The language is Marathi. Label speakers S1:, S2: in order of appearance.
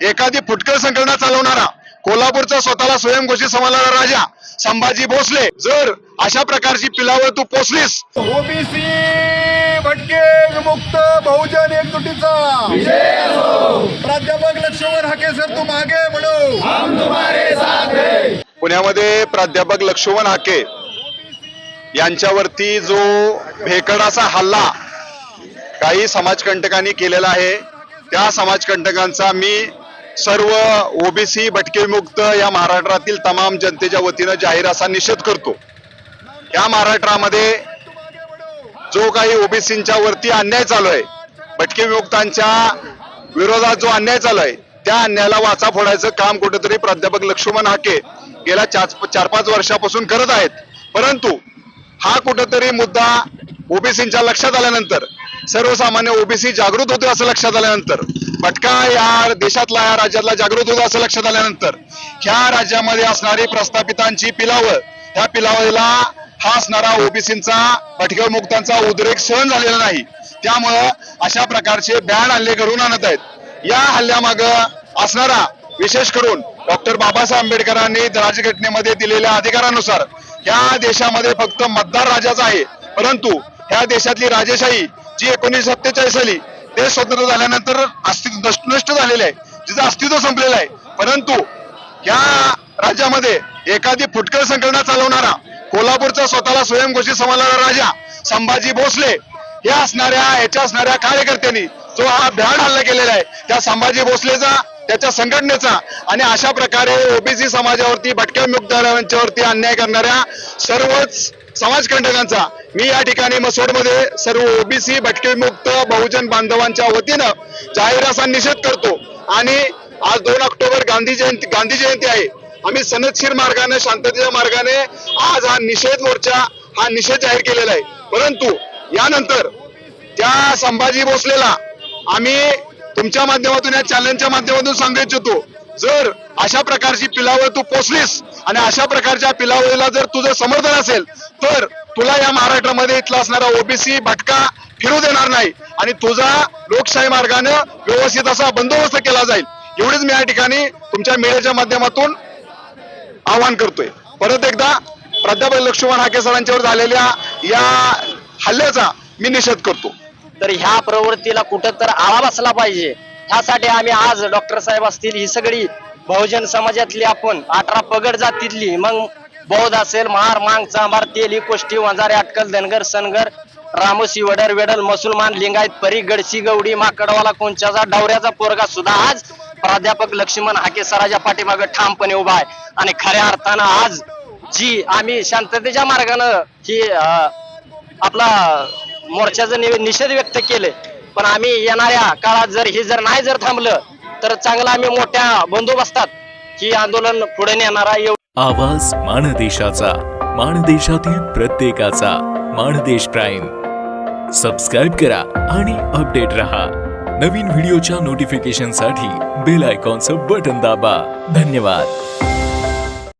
S1: एखादी फुटकळ संघटना चालवणारा कोल्हापूरचा स्वतःला स्वयंघोषित समजणारा राजा संभाजी भोसले जर अशा प्रकारची पिलावर तू पोचलीस
S2: ओबीसी भटके विमुक्त बहुजन एकजुटीचा. प्राध्यापक लक्ष्मण हाके सर तू मागे म्हणू.
S1: पुण्यामध्ये प्राध्यापक लक्ष्मण हाके यांच्यावरती जो भेकडाचा हल्ला काही समाजकंटकांनी केलेला आहे त्या समाजकंटकांचा मी सर्व ओबीसी भटकेमुक्त या महाराष्ट्रातील तमाम जनतेच्या वतीनं जाहीर असा निषेध करतो. या महाराष्ट्रामध्ये जो काही ओबीसींच्या वरती अन्याय चालू आहे भटके विमुक्तांच्या विरोधात जो अन्याय चालू आहे त्या अन्यायाला वाचा फोडायचं काम कुठेतरी प्राध्यापक लक्ष्मण हाके गेल्या चार चार पाच वर्षापासून करत आहेत. परंतु हा कुठेतरी मुद्दा ओबीसींच्या लक्षात आल्यानंतर सर्वसामान्य ओबीसी जागृत होते असं लक्षात आल्यानंतर फटका या देशातला या राज्यातला जागृत होतो असं लक्षात आल्यानंतर ह्या राज्यामध्ये असणारी प्रस्थापितांची पिलावळ ह्या पिलावळीला हा असणारा ओबीसींचा भटक्या मुक्तांचा उद्रेक सहन झालेला नाही. त्यामुळं अशा प्रकारचे बॅन हल्ले घडून आणत आहेत. या हल्ल्यामाग असणारा विशेष करून डॉक्टर बाबासाहेब आंबेडकरांनी राजघटनेमध्ये दिलेल्या अधिकारानुसार या देशामध्ये फक्त मतदार राजाच आहे. परंतु ह्या देशातली राजेशाही जी एकोणीसशे सत्तेचाळीस साली देश स्वतंत्र झाल्यानंतर अस्तित्व नष्ट नष्ट झालेलं आहे. तिचं अस्तित्व संपलेलं आहे. परंतु या राज्यामध्ये एखादी फुटकर संघटना चालवणारा कोल्हापूरचा स्वतःला स्वयंघोषित समजणारा राजा संभाजी भोसले या असणाऱ्या याच्या असणाऱ्या कार्यकर्त्यांनी जो हा भ्याड हल्ला केलेला आहे त्या संभाजी भोसलेचा त्याच्या संघटनेचा आणि अशा प्रकारे ओबीसी समाजावरती भटक्या मुक्तदारांच्यावरती अन्याय करणाऱ्या सर्वच समाजकंटकांचा मी या ठिकाणी मसोडमध्ये सर्व ओबीसी भटके मुक्त बहुजन बांधवांच्या वतीनं जाहीर असा निषेध करतो. आणि आज दोन ऑक्टोबर गांधी जयंती गांधी जयंती आहे. आम्ही सनदशीर मार्गाने शांततेच्या मार्गाने आज हा निषेध मोर्चा हा निषेध जाहीर केलेला आहे. परंतु यानंतर त्या संभाजी भोसलेला आम्ही तुमच्या माध्यमातून या चॅनलच्या माध्यमातून सांगू इच्छितो जर अशा प्रकारची पिलावळ तू पोचलीस आणि अशा प्रकारच्या पिलावळीला जर तुझं समर्थन असेल तर तुला या महाराष्ट्रामध्ये इथला असणारा ओबीसी भटका फिरू देणार नाही आणि तुझा लोकशाही मार्गाने व्यवस्थित असा बंदोबस्त केला जाईल. एवढीच मी या ठिकाणी तुमच्या मीडियाच्या माध्यमातून आवाहन करतोय. परत एकदा प्राध्यापक लक्ष्मण हाके सरांच्यावर झालेल्या या हल्ल्याचा मी निषेध करतो.
S3: तर ह्या प्रवृत्तीला कुठं तर आळा बसला पाहिजे. ह्यासाठी आम्ही आज डॉक्टर साहेब असतील ही सगळी बहुजन समाजातली आपण अठरा पगड जातीतली मग बौद्ध असेल महार मांग चांभार तेली कोष्टी वंजारे अटकल धनगर सनगर रामोशी वडर वेडल मुसलमान लिंगायत परी गडसी गवडी माकडवाला कोणच्याचा डावऱ्याचा पोरगा सुद्धा आज प्राध्यापक लक्ष्मण हाके सराच्या पाठीमागे ठामपणे उभा आहे. आणि खऱ्या अर्थानं आज जी आम्ही शांततेच्या मार्गानं ही आपला मोर्चाचं निषेध व्यक्त केले पण आम्ही येणाऱ्या काळात जर हे जर नाही जर थांबलं तर चांगलं आम्ही मोठ्या बंदोबस्तात ही आंदोलन पुढे नेणारा एव-
S4: आवाज माणदेशाचा माणदेशातील प्रत्येकाचा माणदेश प्राईम. सबस्क्राईब करा आणि अपडेट रहा. नवीन व्हिडिओच्या नोटिफिकेशनसाठी बेल आयकॉनचं बटन दाबा. धन्यवाद.